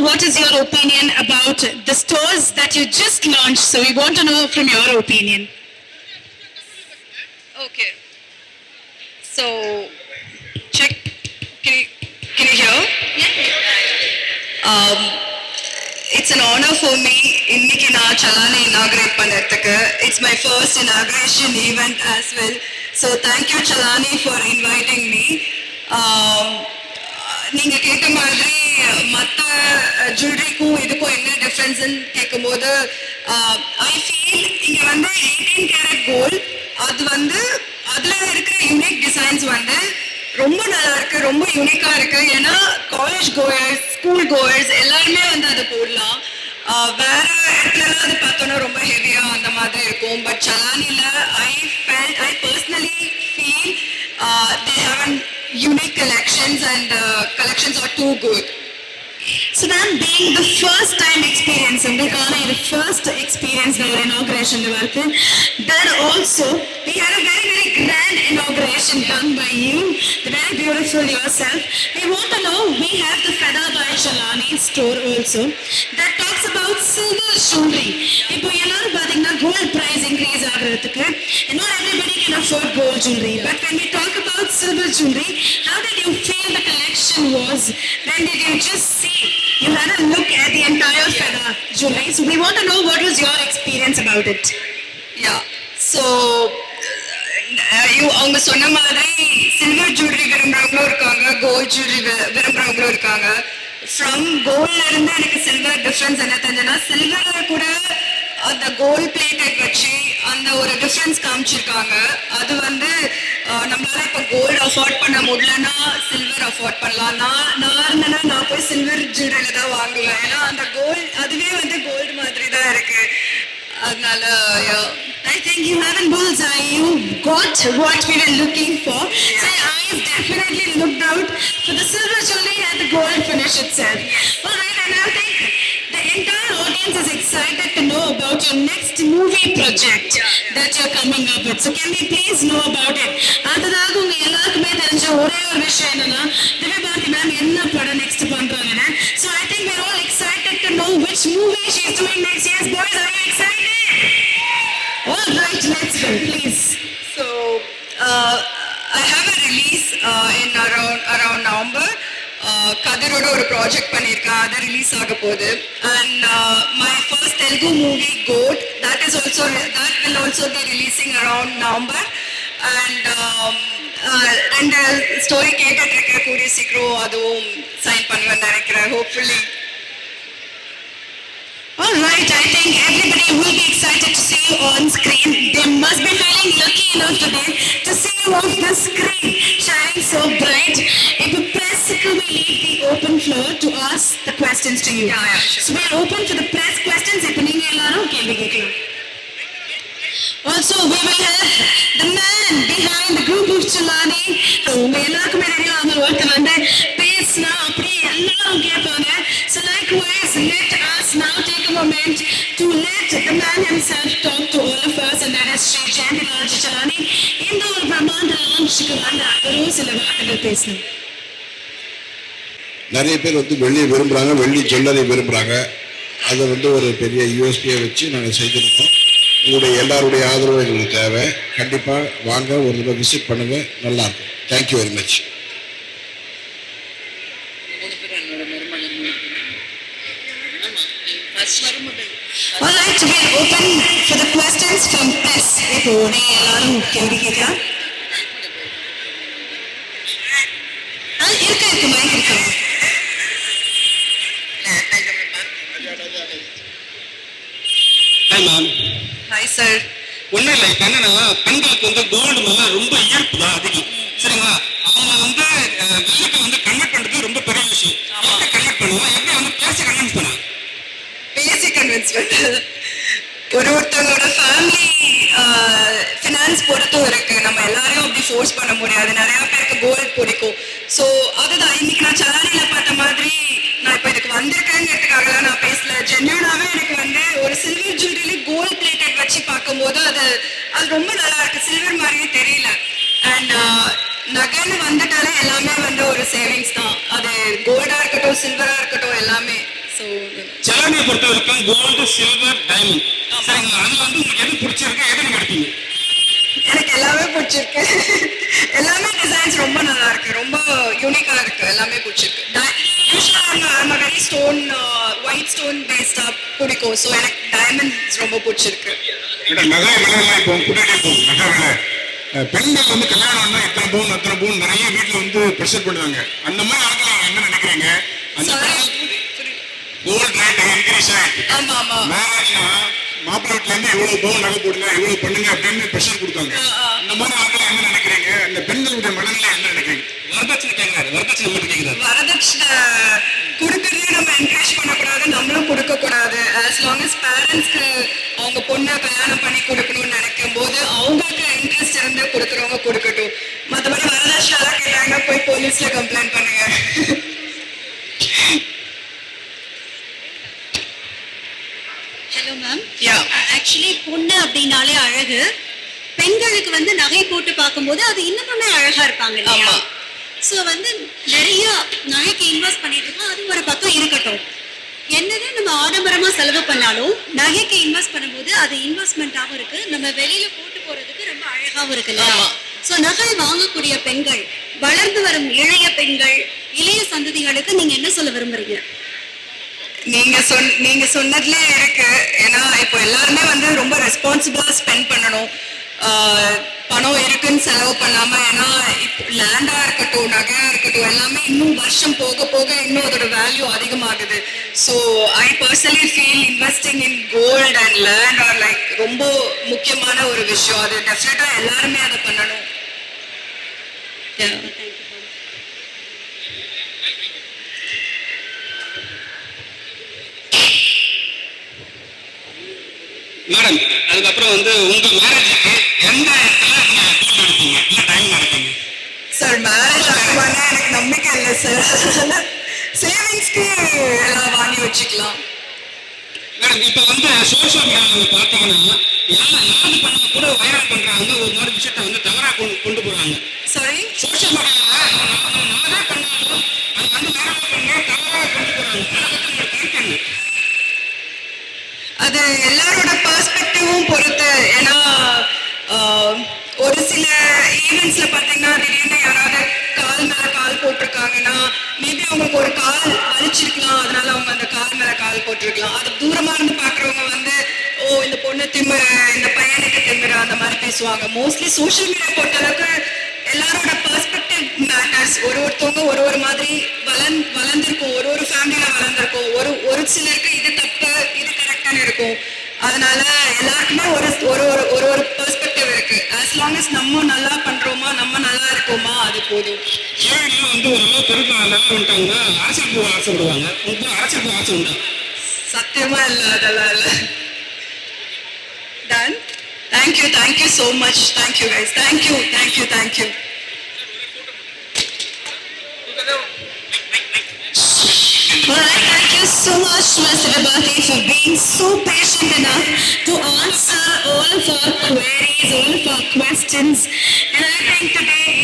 What is your opinion about the stores that you just launched? So we want to know from your opinion. Okay. So, check. Can you, can you hear? Um, it's an honor for me இன்னைக்கு நான் சலானை inaugurate பண்ணறதுக்கு it's my first inauguration event as well so thank you Salani for inviting me Um, நீங்க கேட்ட மாதிரி மற்ற ஜுவல்லரிக்கும் இதுக்கும் என்ன டிஃப்ரென்ஸ்ன்னு கேட்கும்போது ஐ ஃபீல் இங்கே வந்து எயிட்டீன் கேரட் கோல் அது வந்து அதில் இருக்கிற யூனிக் டிசைன்ஸ் வந்து ரொம்ப நல்லா இருக்கு ரொம்ப யூனிக்காக இருக்கு. ஏன்னா காலேஜ் கோயர்ஸ் ஸ்கூல் கோயர்ஸ் எல்லாருமே வந்து அதை போடலாம். வேற இடத்துல அது பார்த்தோன்னா ரொம்ப ஹெவியா அந்த மாதிரி இருக்கும். But சலானில I fail I personally feel they have unique collections and collections are too good So ma'am, being the first time experience, உங்களுக்கான இது first experience இந்த ஒரு inauguration வருது. Then also, we had a very very grand inauguration done by you, the very beautiful yourself. We want to know, we have the Feda by Shalani store also that talks about silver jewelry. இப்போ எல்லாரும் பாத்தீங்கன்னா gold price increase ஆகுறதுக்கு, not everybody can afford gold jewelry. But when we talk about silver jewelry, how did you feel the collection was? When did you just see? You had a look at the entire Feda jewelry. So we want to know what was your experience about it. Yeah so அவங்க சொன்ன மாதிரி silver jewellery விரும்புறவங்களும் இருக்காங்க gold jewellery விரும்புறவங்களும் இருக்காங்க from கோல்ட்ல இருந்து எனக்கு silver difference என்ன தெரிஞ்சதுன்னா சில்வர்ல கூட அந்த கோல்ட் பிளேட்டட் வச்சு அந்த ஒரு டிஃப்ரென்ஸ் காமிச்சிருக்காங்க அது வந்து நம்மளால இப்போ கோல்டு அஃபோர்ட் பண்ண முடியலன்னா சில்வர் அஃபோர்ட் பண்ணலாம் நான் நான் இருந்தேன்னா நான் போய் சில்வர் ஜுவல்லரியில தான் வாங்குவேன் ஏன்னா அந்த கோல்ட் அதுவே வந்து கோல்டு மாதிரி தான் இருக்கு அதனால yeah. I think you haven't bullseye. You got what we were looking for. So your eyes definitely audience is excited to know about your next movie project that you're coming up with. So can we please know about it? அடுத்ததாக உங்க எல்லாருக்குமே தெரிஞ்ச ஒரே ஒரு விஷயம் என்னன்னா Divyabharathi ma'am என்ன படம் நெக்ஸ்ட் பண்றாங்கன்னு So I think we're all excited to know which movie she's doing next. Yes, boys, are you excited? All right, let's go, please. So uh, கதிரோட ஒரு ப்ராஜெக்ட் பண்ணியிருக்கேன் அது ரிலீஸ் ஆக போகுது. And my first Telugu movie code that is also that will also be releasing around November and ரெண்டு story கேட்டுட்டு இருக்கேன். கூடிய சீக்கிரம் அதுவும் சைன் பண்ணுவேன்னு நினைக்கிறேன். Hopefully All right, I think everybody will be excited to see you on screen. They must be feeling lucky enough today to see you on the screen, shining so bright. If the press will leave the open floor to ask the questions to you. Yeah, yeah, sure. So we are open for the press questions. இப்போ நீங்க எல்லாரும் கேள்வி கேட்கலாம். Also, we will have the man behind the group of Chalani. உங்க எல்லாருக்குமே தெரியும் அவங்க ஒருத்தர் வந்து பேசினா அப்படியே எல்லாரும் கேட்பாங்க. So likewise, let us now take a moment to let the man himself talk to all of us and that is Sri Jayanti Lalaji Chalani. இந்த ஒரு பிரம்மாண்ட லான்ச்சுக்கு வந்து அவரும் சில வார்த்தைகள் பேசணும். நிறைய பேர் வந்து வெள்ளி விரும்புகிறாங்க வெள்ளி ஜுவல்லரி விரும்புகிறாங்க அதை வந்து ஒரு பெரிய யூஎஸ்பியை வச்சு நாங்கள் செய்திருக்கோம். உங்களுடைய எல்லாருடைய ஆதரவு எங்களுக்கு தேவை. கண்டிப்பாக வாங்க ஒரு தடவை விசிட் பண்ணுங்கள் நல்லாயிருக்கும் thank you very much All right, we are open for the questions from press. இப்போ நீங்க எல்லாரும் கேள்வி கேட்கலாம். இருக்கு இருக்கு மைக் இருக்கு ஹாய் மேம் ஹாய் சார் ஒன்றும் இல்லை இப்போ என்னன்னா பெண்களுக்கு வந்து கோல்டு மேல ரொம்ப ஈர்ப்பு தான் அதிகம். சரிங்களா? அவங்க வந்து வெள்ளிக்கு வந்து கன்வெர்ட் பண்ணுறது ரொம்ப பெரிய விஷயம். எப்படி கன்வெர்ட் பண்ணுவோம்? எப்படி வந்து பேசி கன்வென்ஸ் பண்ணுவோம் பேசிக் கன்வின்ஸ்மெண்ட் ஒரு ஒருத்தவங்களோட ஃபேமிலி ஃபினான்ஸ் பொறுத்தும் இருக்கு. நம்ம எல்லாரையும் அப்படி ஃபோர்ஸ் பண்ண முடியாது. நிறைய பேருக்கு கோல்ட் பிடிக்கும். ஸோ அதுதான். இன்னைக்கு நான் சலானில பார்த்த மாதிரி நான் இப்போ இதுக்கு வந்திருக்கேங்கிறதுக்காக நான் பேசல. ஜென்யூனாவே எனக்கு வந்து ஒரு சில்வர் ஜுவல்லரி கோல்ட் பிளேட்டட் வச்சு பார்க்கும்போது அது அது ரொம்ப நல்லா இருக்கு. சில்வர் மாதிரியே தெரியல. அண்ட் நகைன்னு வந்துட்டாலே எல்லாமே வந்து ஒரு சேவிங்ஸ் தான். அது கோல்டா இருக்கட்டும் சில்வரா இருக்கட்டும் எல்லாமே. செலானியை பொறுத்த வரைக்கும் கோல்டு சில்வர் டைமண்ட் சரிங்களா? அதுல வந்து உங்களுக்கு எது பிடிச்சிருக்கு எது நீங்க எடுப்பீங்க? எனக்கு எல்லாமே பிடிச்சிருக்கு. எல்லாமே டிசைன்ஸ் ரொம்ப நல்லா இருக்கு ரொம்ப யூனிக்கா இருக்கு. எல்லாமே பிடிச்சிருக்கு. யூஸ்வலாக வெரி ஸ்டோன் ஒயிட் ஸ்டோன் பேஸ்டா பிடிக்கும். ஸோ எனக்கு டைமண்ட்ஸ் ரொம்ப பிடிச்சிருக்கு. நகை விலைலாம் இப்போ கூட்டிகிட்டே போகும் நகை விலை. பெண்கள் வந்து கல்யாணம்னா இத்தனை பவுன் அத்தனை பவுன் நிறைய வீட்டுல வந்து ப்ரெஷர் பண்ணுவாங்க. அந்த மாதிரி ஆட்கள் என்ன நினைக்கிறீங்க? அந்த கோல்ட் ரேட் இன்க்ரீஸ் ஆமா மேரேஜ்னா மாப்பிள்ளை வீட்டுல இருந்து இவ்வளவு பவுன் நகை போடுங்க இவ்வளவு பண்ணுங்க அப்படின்னு ப்ரெஷர் கொடுத்தாங்க. அந்த மாதிரி ஆட்கள் என்ன நினைக்கிறீங்க? அந்த பெண்களுடைய மனநிலை என்ன நினைக்கிறீங்க? வரதட்சணை கேட்கிறாரு வரதட்சணை மட்டும் கேட்கிறாரு வரதட்சணை கொடுக்கறதையும் நம்ம என்கரேஜ் பண்ணக்கூடாது நம்மளும் கொடுக்க கூடாது ஆஸ் லாங் as பேரண்ட்ஸ்க்கு அவங்க பொண்ணை கல்யாணம் பண்ணி கொடுக்கணும்னு நினைக்கும் போது அவங்களுக்கு இன்ட்ரெஸ்ட் இருந்து கொடுக்குறவங்க கொடுக்கட்டும். மற்றபடி வரதட்சணை கேட்டாங்க போய் போலீஸ்ல கம்ப்ளைண்ட் பண்ணுங்க ஹலோ மேம் Yeah. ஆக்சுவலி பொண்ணு அப்படின்னாலே அழகு. பெண்களுக்கு வந்து நகை போட்டு பார்க்கும்போது அது இன்னமுமே அழகா இருப்பாங்க இல்லையா. ஸோ வந்து நிறைய நகைக்கு இன்வெஸ்ட் பண்ணிட்டு இருக்கோம். அது ஒரு பக்கம் இருக்கட்டும். என்னதான் நம்ம ஆடம்பரமா செலவு பண்ணாலும் நகைக்கு இன்வெஸ்ட் பண்ணும்போது அது இன்வெஸ்ட்மெண்ட்டாகவும் இருக்கு. நம்ம வெளியில போட்டு போறதுக்கு ரொம்ப அழகாவும் இருக்கு இல்லையா. ஸோ நகை வாங்கக்கூடிய பெண்கள் வளர்ந்து வரும் இளைய பெண்கள் இளைய சந்ததிகளுக்கு நீங்க என்ன சொல்ல விரும்புறீங்க? நீங்க சொன் நீங்க சொன்னதுலயே இருக்கு. ஏன்னா இப்போ எல்லாருமே வந்து ரொம்ப ரெஸ்பான்சிபிளா ஸ்பெண்ட் பண்ணணும். பணம் இருக்குன்னு செலவு பண்ணாம ஏன்னா இப்போ லேண்டா இருக்கட்டும் நகையா இருக்கட்டும் எல்லாமே இன்னும் வருஷம் போக போக இன்னும் அதோட வேல்யூ அதிகமாகுது. So I personally feel investing in gold and land are like ரொம்ப முக்கியமான ஒரு விஷயம். அது டெஃபினட்டா எல்லாருமே அதை பண்ணணும். Yeah. மேடம் அதுக்கப்புறம் வந்து உங்க மேரேஜுக்கு எந்த இடத்துல நீங்க இல்ல டைம் எடுப்பீங்க சார் மேரேஜ் ஆகுமானா எனக்கு நம்பிக்கை இல்லை சார் சேவிங்ஸ்க்கு எல்லாம் வாங்கி வச்சுக்கலாம். மேடம் இப்போ வந்து சோஷியல் மீடியாவில் பார்த்தீங்கன்னா யாரை யாரு பண்ண கூட வைரல் பண்றாங்க ஒரு மாதிரி விஷயத்தை வந்து தவறா கொண்டு கொண்டு போறாங்க. சாரி சோஷியல் மீடியாவில் நானே பண்ணாலும் அது வந்து வைரல் பண்ணி தவறா கொண்டு போறாங்க அதை பத்தி உங்களோட கருத்து என்ன அது எல்லாரோட பெர்ஸ்பெக்டிவும் பொறுத்து. ஏன்னா ஒரு சில ஈவெண்ட்ஸ்ல பாத்தீங்கன்னா திடீர்னு யாராவது கால் மேல கால் போட்டிருக்காங்கன்னா மேபி அவங்களுக்கு ஒரு கால் வலிச்சிருக்கலாம் அதனால அவங்க அந்த கால் மேல கால் போட்டிருக்கலாம். அது தூரமா இருந்து பாக்குறவங்க வந்து ஓ இந்த பொண்ணு திமிரு இந்த பையனுக்கு திமிரு அந்த மாதிரி பேசுவாங்க. மோஸ்ட்லி சோஷியல் மீடியா பொறுத்த அளவுக்கு எல்லாரோட பெர்ஸ்பெக்டிவ் மேட்டர்ஸ் ஒரு ஒருத்தவங்க ஒரு ஒரு மாதிரி வளர்ந் வளர்ந்துருக்கும். ஒரு ஒரு ஃபேமிலியில வளர்ந்துருக்கும். ஒரு ஒரு சிலருக்கு இது தப்பு இது கரெக்டான இருக்கும். அதனால எல்லாருக்குமே ஒரு ஒரு ஒரு ஒரு ஒரு பெர்ஸ்பெக்டிவ் இருக்கு. As long as நம்ம நல்லா பண்றோமா நம்ம நல்லா இருக்கோமா அது போதும். ஹீரோயின்லாம் வந்து ஓரளவு பெருக்க நல்லா வந்துட்டாங்கன்னா அரசியல் போக ஆசைப்படுவாங்க உங்களுக்கு அரசியல் போக ஆசை உண்டா? சத்தியமா இல்ல அதெல்லாம் இல்ல. Done thank you thank you so much thank you guys thank you thank you thank you Alright, thank you so much, Mr. Vibhati, for being so patient enough to answer all of our queries, all of our questions. And I think today